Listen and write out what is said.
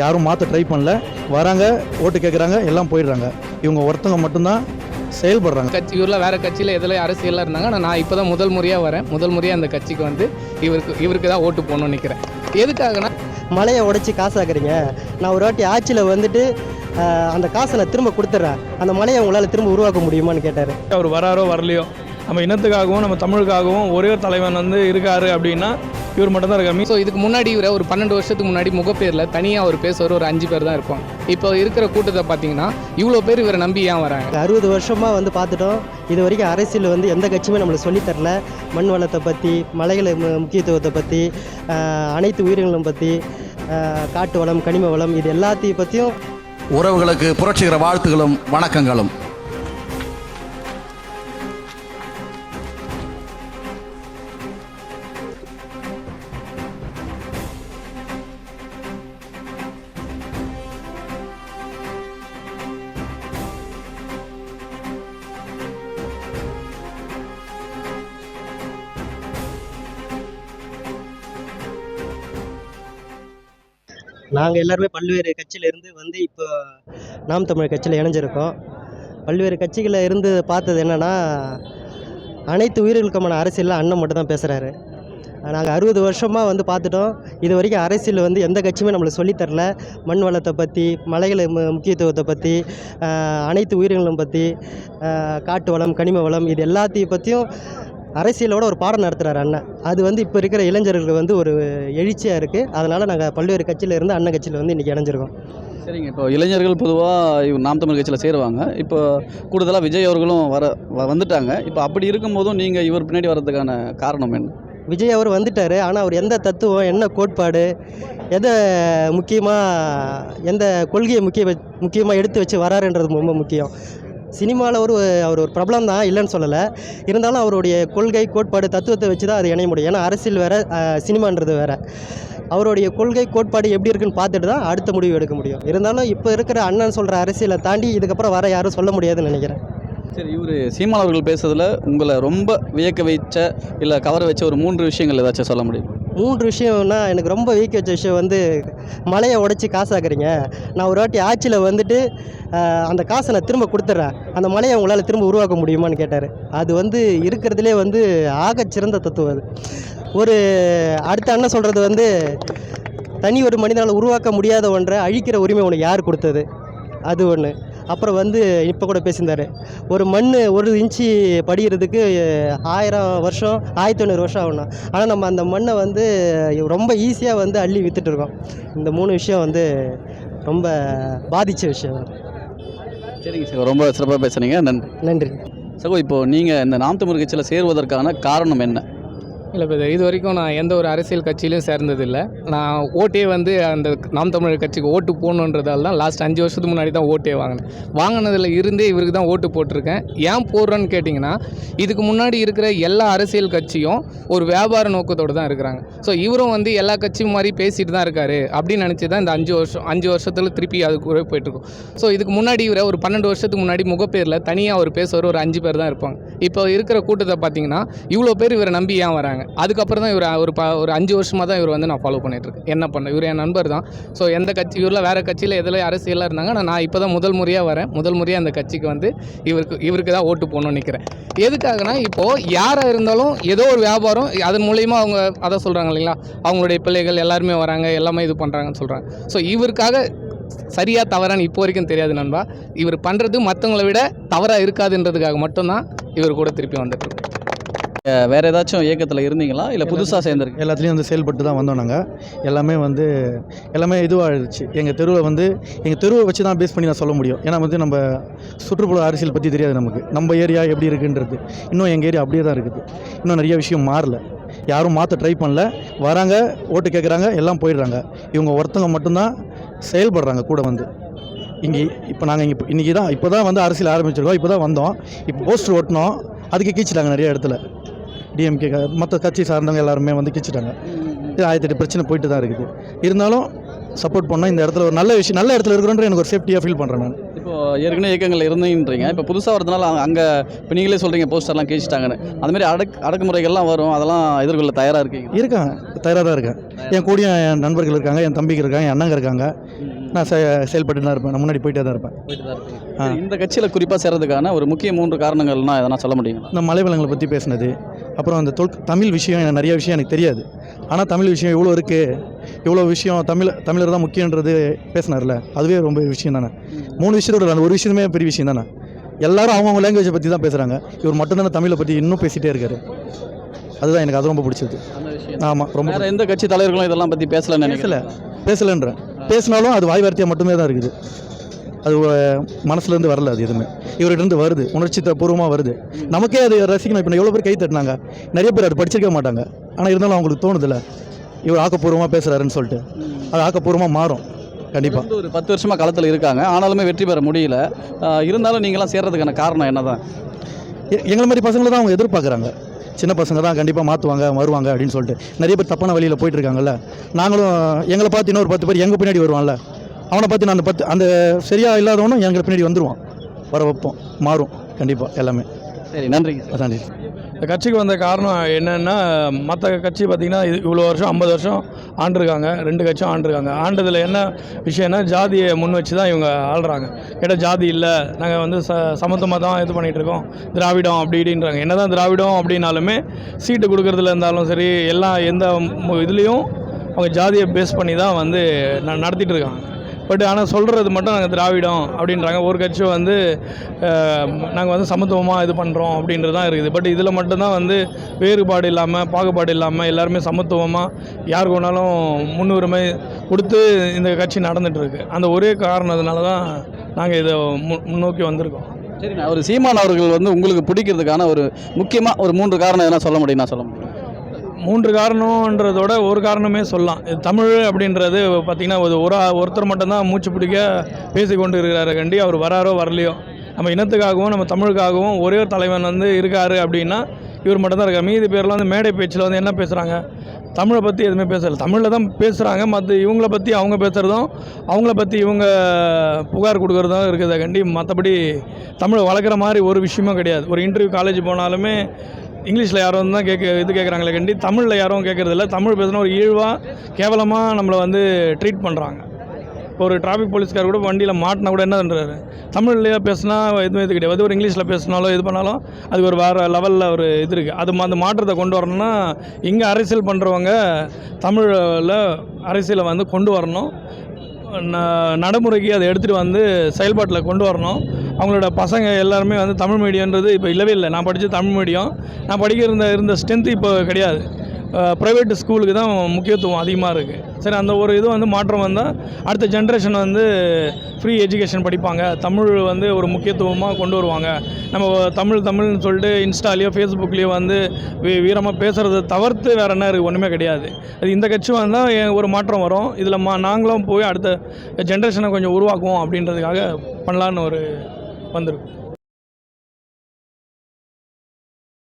யாரும் மாற்ற ட்ரை பண்ணல. வராங்க ஓட்டு கேட்குறாங்க எல்லாம் போயிடுறாங்க. இவங்க ஒருத்தவங்க மட்டும்தான் செயல்படுறாங்க. கட்சி ஊரில் வேறு கட்சியில் எதில் அரசியலில் இருந்தாங்க. ஆனால் நான் இப்போ தான் முதல் முறையாக வரேன். முதல் முறையாக அந்த கட்சிக்கு வந்து இவருக்கு இவருக்கு தான் ஓட்டு போடணும்னு நிற்கிறேன் எதுக்காகனா? மலையை உடைச்சி காசாக்குறீங்க. நான் ஒரு வாட்டி ஆட்சியில் வந்துட்டு அந்த காசை நான் திரும்ப கொடுத்துட்றேன் அந்த மலையை உங்களால் திரும்ப உருவாக்க முடியுமான்னு கேட்டார். அவர் வராரோ வரலையோ நம்ம இனத்துக்காகவும் நம்ம தமிழுக்காகவும் ஒரே ஒரு தலைவன் வந்து இருக்காரு அப்படின்னா இவர் மட்டும்தான் இருக்காரு. ஸோ இதுக்கு முன்னாடி இவரை ஒரு பன்னெண்டு வருஷத்துக்கு முன்னாடி முகப்பேரில் தனியாக ஒரு பேசுவார் ஒரு அஞ்சு பேர் தான் இருப்பாங்க இப்போ இருக்கிற கூட்டத்தை பார்த்தீங்கன்னா இவ்வளோ பேர் இவரை நம்பி ஏன் வராங்க? அறுபது வருஷமாக வந்து பார்த்துட்டோம். இது வரைக்கும் அரசியல் வந்து எந்த கட்சியுமே நம்மளுக்கு சொல்லித் தரல. மண் வளத்தை பற்றி மலைகளை மு- முக்கியத்துவத்தை பற்றி அனைத்து உயிரினங்களும் பற்றி காட்டு வளம் கனிம வளம் இது எல்லாத்தையும் பற்றியும் உறவுகளுக்கு புரட்சிகர வாழ்த்துகளும் வணக்கங்களும். நாங்கள் எல்லாருமே பல்வேறு கட்சியிலேருந்து வந்து இப்போ நாம் தமிழர் கட்சியில் இணைஞ்சிருக்கோம். பல்வேறு கட்சிகளில் இருந்து பார்த்தது என்னென்னா அனைத்து உயிர்களுக்குமான அரசியலில் அண்ணன் மட்டும் தான் பேசுகிறாரு நாங்கள் அறுபது வருஷமாக வந்து பார்த்துட்டோம். இது வரைக்கும் அரசியல் வந்து எந்த கட்சியுமே நம்மளுக்கு சொல்லித் தரல. மண் வளத்தை பற்றி மலைகளை மு- முக்கியத்துவத்தை பற்றி அனைத்து உயிரினங்களும் பற்றி காட்டு வளம் கனிம வளம் இது எல்லாத்தையும் பற்றியும் அரசியலோட ஒரு பாடம் நடத்துகிறார் அண்ணன். அது வந்து இப்போ இருக்கிற இளைஞர்களுக்கு வந்து ஒரு எழுச்சியாக இருக்குது அதனால் நாங்கள் பல்வேறு கட்சியில் இருந்து அண்ணன் கட்சியில் வந்து இன்றைக்கி இணைஞ்சிருக்கோம். சரிங்க. இப்போ இளைஞர்கள் பொதுவாக நாம் தமிழ் கட்சியில் சேருவாங்க. இப்போ கூடுதலாக விஜய் அவர்களும் வர வந்துட்டாங்க. இப்போ அப்படி இருக்கும்போதும் நீங்கள் இவர் பின்னாடி வர்றதுக்கான காரணம் என்ன? விஜய் அவர் வந்துட்டார். ஆனால் அவர் எந்த தத்துவம் என்ன கோட்பாடு எதை முக்கியமாக எந்த கொள்கையை முக்கிய முக்கியமாக எடுத்து வச்சு வராருன்றது ரொம்ப முக்கியம். சினிமாவில் ஒரு அவர் ஒரு பிரபலம் தான் இல்லைன்னு சொல்லலை. இருந்தாலும் அவருடைய கொள்கை கோட்பாடு தத்துவத்தை வச்சு தான் அது இணைய முடியும். ஏன்னா அரசியல் வேறு சினிமான்றது வேறு. அவருடைய கொள்கை கோட்பாடு எப்படி இருக்குன்னு பார்த்துட்டு தான் அடுத்த முடிவு எடுக்க முடியும். இருந்தாலும் இப்போ இருக்கிற அண்ணன் சொல்கிற அரசியலை தாண்டி இதுக்கப்புறம் வர யாரும் சொல்ல முடியாதுன்னு நினைக்கிறேன். சரி இவர் சீமான் அவர்கள் பேசுறதுல உங்களை ரொம்ப வியக்க வைச்ச இல்லை கவர வச்ச ஒரு மூன்று விஷயங்கள் ஏதாச்சும் சொல்ல முடியும்? மூன்று விஷயம்னா எனக்கு ரொம்ப வீக்க வச்ச விஷயம் வந்து மலையை உடைச்சி காசாக்குறீங்க நான் ஒரு வாட்டி ஆட்சியில் வந்துட்டு அந்த காசை நான் திரும்ப கொடுத்துட்றேன் அந்த மலையை உங்களால் திரும்ப உருவாக்க முடியுமான்னு கேட்டார். அது வந்து இருக்கிறதுலே வந்து ஆகச்சிறந்த தத்துவம் அது. ஒரு அடுத்த அண்ணன் சொல்கிறது வந்து தனி ஒரு மனிதனால் உருவாக்க முடியாத ஒன்றை அழிக்கிற உரிமை உனக்கு யார் கொடுத்தது? அது ஒன்று அப்புறம் வந்து இப்போ கூட பேசியிருந்தார். ஒரு மண் ஒரு இன்ச்சு படிகிறதுக்கு ஆயிரம் வருஷம் ஆயிரத்தி ஐநூறு வருஷம் ஆகணும் ஆனால் நம்ம அந்த மண்ணை வந்து ரொம்ப ஈஸியாக வந்து அள்ளி வித்துட்டு இருக்கோம். இந்த மூணு விஷயம் வந்து ரொம்ப பாதித்த விஷயம். சரிங்க சார் ரொம்ப சிறப்பாக பேசுனீங்க. நன்றி. நன்றி. சகோ இப்போ நீங்கள் இந்த நாம் தமிழ் கட்சியில் சேருவதற்கான காரணம் என்ன? இல்லை இப்போ இது வரைக்கும் நான் எந்த ஒரு அரசியல் கட்சியிலும் சேர்ந்ததில்லை. நான் ஓட்டே வந்து அந்த நாம் தமிழர் கட்சிக்கு ஓட்டு போகணுன்றதால தான் லாஸ்ட் அஞ்சு வருஷத்துக்கு முன்னாடி தான் ஓட்டே வாங்கினேன். வாங்கினதில் இருந்தே இவருக்கு தான் ஓட்டு போட்டிருக்கேன். ஏன் போடுறேன்னு கேட்டிங்கன்னா இதுக்கு முன்னாடி இருக்கிற எல்லா அரசியல் கட்சியும் ஒரு வியாபார நோக்கத்தோடு தான் இருக்கிறாங்க. ஸோ இவரும் வந்து எல்லா கட்சியும் மாதிரி பேசிட்டு தான் இருக்காரு அப்படின்னு நினச்சி தான் இந்த அஞ்சு வருஷம் அஞ்சு வருஷத்தில் திருப்பி அதுக்குள்ளே கூட போயிட்டுருக்கோம் ஸோ இதுக்கு முன்னாடி இவரை ஒரு பன்னெண்டு வருஷத்துக்கு முன்னாடி முகப்பேரில் தனியாக ஒரு பேசுவார் ஒரு அஞ்சு பேர் தான் இருப்பாங்க. இப்போ இருக்கிற கூட்டத்தை பார்த்தீங்கன்னா இவ்வளோ பேர் இவரை நம்பி ஏன் வராங்க? அதுக்கப்புறம் தான் இவர் ஒரு ப ஒரு அஞ்சு வருஷமாக தான் இவர் வந்து நான் ஃபாலோ பண்ணிகிட்ருக்கேன் என்ன பண்ண இவர் என் நண்பர் தான். ஸோ எந்த கட்சி இவரில் வேறு கட்சியில் எதில் அரசியலாக இருந்தாங்க. ஆனால் நான் இப்போ தான் முதல் முறையாக வரேன். முதல் முறையாக அந்த கட்சிக்கு வந்து இவருக்கு இவருக்கு தான் ஓட்டு போகணும்னு நிற்கிறேன் எதுக்காகனா இப்போது யாராக இருந்தாலும் ஏதோ ஒரு வியாபாரம் அதன் மூலயமா அவங்க அதை சொல்கிறாங்க இல்லைங்களா? அவங்களுடைய பிள்ளைகள் எல்லாருமே வராங்க எல்லாமே இது பண்ணுறாங்கன்னு சொல்கிறாங்க ஸோ இவருக்காக சரியாக தவறான்னு இப்போ வரைக்கும் தெரியாது நண்பா. இவர் பண்ணுறது மற்றவங்களை விட தவறாக இருக்காதுன்றதுக்காக மட்டும்தான் இவர் கூட திருப்பி வந்துட்டு வேற ஏதாச்சும் இயக்கத்தில் இருந்தீங்களா? இல்லை புதுசாக சேர்ந்துருக்கு எல்லாத்துலேயும் வந்து செயல்பட்டு தான் வந்தோம் நாங்கள் எல்லாமே வந்து எல்லாமே இதுவாகிடுச்சு எங்கள் தெருவில் வந்து எங்கள் தெருவை வச்சு தான் பேஸ் பண்ணி நான் சொல்ல முடியும். ஏன்னா வந்து நம்ம சுற்றுப்புற அரசியல் பற்றி தெரியாது நமக்கு. நம்ம ஏரியா எப்படி இருக்குன்றது. இன்னும் எங்கள் ஏரியா அப்படியே தான் இருக்குது. இன்னும் நிறைய விஷயம் மாறல. யாரும் மாற்ற ட்ரை பண்ணல. வராங்க ஓட்டு கேட்குறாங்க எல்லாம் போயிடுறாங்க. இவங்க ஒருத்தவங்க மட்டும்தான் செயல்படுறாங்க கூட வந்து. இங்கே இப்போ நாங்கள் இங்கே இன்றைக்கி தான் இப்போ தான் வந்து அரசியல் ஆரம்பிச்சிருக்கோம். இப்போ தான் வந்தோம். இப்போ போஸ்டர் ஒட்டினோம் அதுக்கு கீச்சிட்டாங்க நிறைய இடத்துல. டிஎம்கே மற்ற கட்சி சார்ந்தவங்க எல்லாருமே வந்து கிச்சிட்டாங்க. இது ஆயிரத்தி எட்டு பிரச்சனை போயிட்டு தான் இருக்குது. இருந்தாலும் சப்போர்ட் பண்ணால் இந்த இடத்துல ஒரு நல்ல விஷயம் நல்ல இடத்துல இருக்கிறோன்ற எனக்கு ஒரு சேஃப்டியாக ஃபீல் பண்ணுறேன் நான். ஏற்கனவே இயக்கங்கள் இருந்தீங்கன்றீங்க. இப்போ புதுசாக வரதுனால அங்கே இப்போ நீங்களே சொல்கிறீங்க போஸ்டர்லாம் கேச்சிட்டாங்கன்னு அந்த மாதிரி அடக் அடக்குமுறைகள்லாம் வரும். அதெல்லாம் எதிர்கொள்ள தயாராக இருக்கீங்க. இருக்கேன் தயாராக தான் இருக்கேன். என் கூடயும் என் நண்பர்கள் இருக்காங்க என் தம்பிக்கு இருக்காங்க என் அண்ணங்க இருக்காங்க. நான் செயல்பட்டு தான் இருப்பேன். நான் முன்னாடி போயிட்டே தான் இருப்பேன். இந்த கட்சியில் குறிப்பாக சேர்றதுக்கான ஒரு முக்கிய மூன்று காரணங்கள்னா எதனா சொல்ல முடியுங்களா? இந்த மலை வளங்களை பற்றி பேசினது அப்புறம் அந்த தொல் தமிழ் விஷயம் எனக்கு நிறைய விஷயம் எனக்கு தெரியாது. ஆனால் தமிழ் விஷயம் இவ்வளோ இருக்குது இவ்வளோ விஷயம் தமிழ் தமிழர் தான் முக்கியன்றது பேசினார்ல. அதுவே ரொம்ப விஷயம் தானே. மூணு விஷயத்தோட அந்த ஒரு விஷயமே பெரிய விஷயம் தானே. எல்லாரும் அவங்கவுங்க லாங்குவேஜை பற்றி தான் பேசுகிறாங்க இவர் மட்டும்தானே தமிழை பற்றி இன்னும் பேசிகிட்டே இருக்காரு. அதுதான் எனக்கு அது ரொம்ப பிடிச்சது. ஆமாம் ரொம்ப எந்த கட்சி தலைவர்களும் இதெல்லாம் பற்றி பேசலன்னு பேசல. நினைக்கல பேசலன்றேன் பேசினாலும் அது வாய் வார்த்தையாக மட்டுமே தான் இருக்குது. அது மனசுலேருந்து வரல அது எதுவுமே. இவர்கிட்ட வருது. உணர்ச்சி பூர்வமாக வருது. நமக்கே அது ரசிக்கணும். இப்போ எவ்வளோ பேர் கை தட்டினாங்க. நிறைய பேர் அது படிச்சிருக்க மாட்டாங்க. ஆனால் இருந்தாலும் அவங்களுக்கு தோணுதில்ல. இவர் ஆக்கப்பூர்வமாக பேசுகிறாருன்னு சொல்லிட்டு. அது ஆக்கப்பூர்வமாக மாறும். கண்டிப்பாக ஒரு பத்து வருஷமாக களத்தில் இருக்காங்க. ஆனாலுமே வெற்றி பெற முடியல. இருந்தாலும் நீங்களாம் சேர்றதுக்கான காரணம் என்னதான்? எங்களை மாதிரி பசங்களை தான் அவங்க எதிர்பார்க்குறாங்க. சின்ன பசங்க தான் கண்டிப்பாக மாற்றுவாங்க வருவாங்க அப்படின்னு சொல்லிட்டு. நிறைய பேர் தப்பான வழியில் போயிட்டு இருக்காங்கல்ல. நாங்களும் எங்களை பார்த்து இன்னொரு பத்து பேர் எங்கள் பின்னாடி வருவான்ல? அவனை பார்த்து நான் அந்த பத்து அந்த சரியாக இல்லாதவனும் எங்களை பின்னாடி வந்துடுவான் வர வைப்போம். மாறும். கண்டிப்பாக எல்லாமே. சரி நன்றிங்க அதாண்டி இந்த கட்சிக்கு வந்த காரணம் என்னென்னா மற்ற கட்சி பார்த்திங்கன்னா இது இவ்வளோ வருஷம் ஐம்பது வருஷம் ஆண்டிருக்காங்க. ரெண்டு கட்சியும் ஆண்டிருக்காங்க. ஆண்டதில் என்ன விஷயம்னா ஜாதியை முன் வச்சு தான் இவங்க ஆள்றாங்க. கேட்டால் ஜாதி இல்லை. நாங்கள் வந்து ச சமத்துவமாக தான் இது பண்ணிகிட்டு இருக்கோம். திராவிடம் அப்படி இப்படின்றாங்க. என்ன தான் திராவிடம் அப்படின்னாலுமே சீட்டு கொடுக்குறதுல இருந்தாலும் சரி எல்லாம் எந்த இதுலேயும் அவங்க ஜாதியை பேஸ் பண்ணி தான் வந்து ந நடத்திட்டு இருக்காங்க. பட் ஆனால் சொல்கிறது மட்டும் நாங்கள் திராவிடம் அப்படின்றாங்க. ஒரு கட்சி வந்து நாங்கள் வந்து சமத்துவமாக இது பண்ணுறோம் அப்படின்றது தான் இருக்குது. பட் இதில் மட்டும்தான் வந்து வேறுபாடு இல்லாமல் பாகுபாடு இல்லாமல் எல்லாருமே சமத்துவமாக யாருக்கு வேணாலும் முன்னுரிமை கொடுத்து இந்த கட்சி நடந்துகிட்ருக்கு அந்த ஒரே காரணத்தினால தான் நாங்கள் இதை முன்னோக்கி வந்திருக்கோம். சரி ஒரு சீமான் அவர்கள் வந்து உங்களுக்கு பிடிக்கிறதுக்கான ஒரு முக்கியமாக ஒரு மூன்று காரணம் எதனா சொல்ல முடியும்? நான் சொல்ல முடியும்? மூன்று காரணன்றதோட ஒரு காரணமே சொல்லலாம். தமிழ் அப்படின்றது பார்த்திங்கன்னா ஒரு ஒருத்தர் மட்டும்தான் மூச்சு பிடிக்க பேசி கொண்டு இருக்கிறாரு கண்டி. அவர் வராரோ வரலையோ. நம்ம இனத்துக்காகவும் நம்ம தமிழுக்காகவும் ஒரே ஒரு தலைவன் வந்து இருக்காரு அப்படின்னா இவர் மட்டும்தான் இருக்கார். மீதி பேர்லாம் வந்து மேடை பேச்சில் வந்து என்ன பேசுகிறாங்க தமிழை பற்றி எதுவுமே பேசலை. தமிழில் தான் பேசுகிறாங்க மற்ற இவங்கள பற்றி அவங்க பேசுகிறதும் அவங்கள பற்றி இவங்க புகார் கொடுக்குறதும் இருக்குதா கண்டி. மற்றபடி தமிழை வளர்க்குற மாதிரி ஒரு விஷயமும் கிடையாது. ஒரு இன்டர்வியூ காலேஜ் போனாலுமே இங்கிலீஷில் யாரும் தான் கேட்க இது கேட்குறாங்களே கண்டி. தமிழில் யாரும் கேட்குறதில்ல தமிழ் பேசினா ஒரு ஈழ்வாக கேவலமாக நம்மளை வந்து ட்ரீட் பண்ணுறாங்க இப்போ ஒரு டிராஃபிக் போலீஸ்கார் கூட வண்டியில் மாட்டினா கூட என்ன பண்ணுறாரு தமிழ்லையே பேசினா எதுவும் இது கிடையாது. ஒரு இங்கிலீஷில் பேசினாலோ இது பண்ணாலும் அதுக்கு ஒரு வேறு லெவலில் ஒரு இது இருக்குது அது ம- அந்த மாற்றத்தை கொண்டு வரணும்னா இங்கே அரசியல் பண்ணுறவங்க தமிழில் அரசியலை வந்து கொண்டு வரணும். ந- நடைமுறைக்கு அதை எடுத்துகிட்டு வந்து செயல்பாட்டில் கொண்டு வரணும். அவங்களோட பசங்க எல்லாருமே வந்து தமிழ் மீடியன்றது இப்போ இல்லவே இல்லை. நான் படித்த தமிழ் மீடியம். நான் படிக்க இருந்த இருந்த ஸ்ட்ரென்த்து இப்போ கிடையாது. ப்ரைவேட் ஸ்கூலுக்கு தான் முக்கியத்துவம் அதிகமாக இருக்குது சரி அந்த ஒரு இது வந்து மாற்றம் வந்தால் அடுத்த ஜென்ரேஷன் வந்து ஃப்ரீ எஜுகேஷன் படிப்பாங்க. தமிழ் வந்து ஒரு முக்கியத்துவமாக கொண்டு வருவாங்க. நம்ம தமிழ் தமிழ்னு சொல்லிட்டு இன்ஸ்டாலேயோ ஃபேஸ்புக்லேயோ வந்து வீரமாக பேசுகிறத தவிர்த்து வேறு என்ன இருக்குது ஒன்றுமே கிடையாது. அது இந்த கட்சி வந்தால் ஒரு மாற்றம் வரும். இதில் மா நாங்களும் போய் அடுத்த ஜென்ரேஷனை கொஞ்சம் உருவாக்குவோம் அப்படின்றதுக்காக பண்ணலான்னு ஒரு வந்திருக்கோம்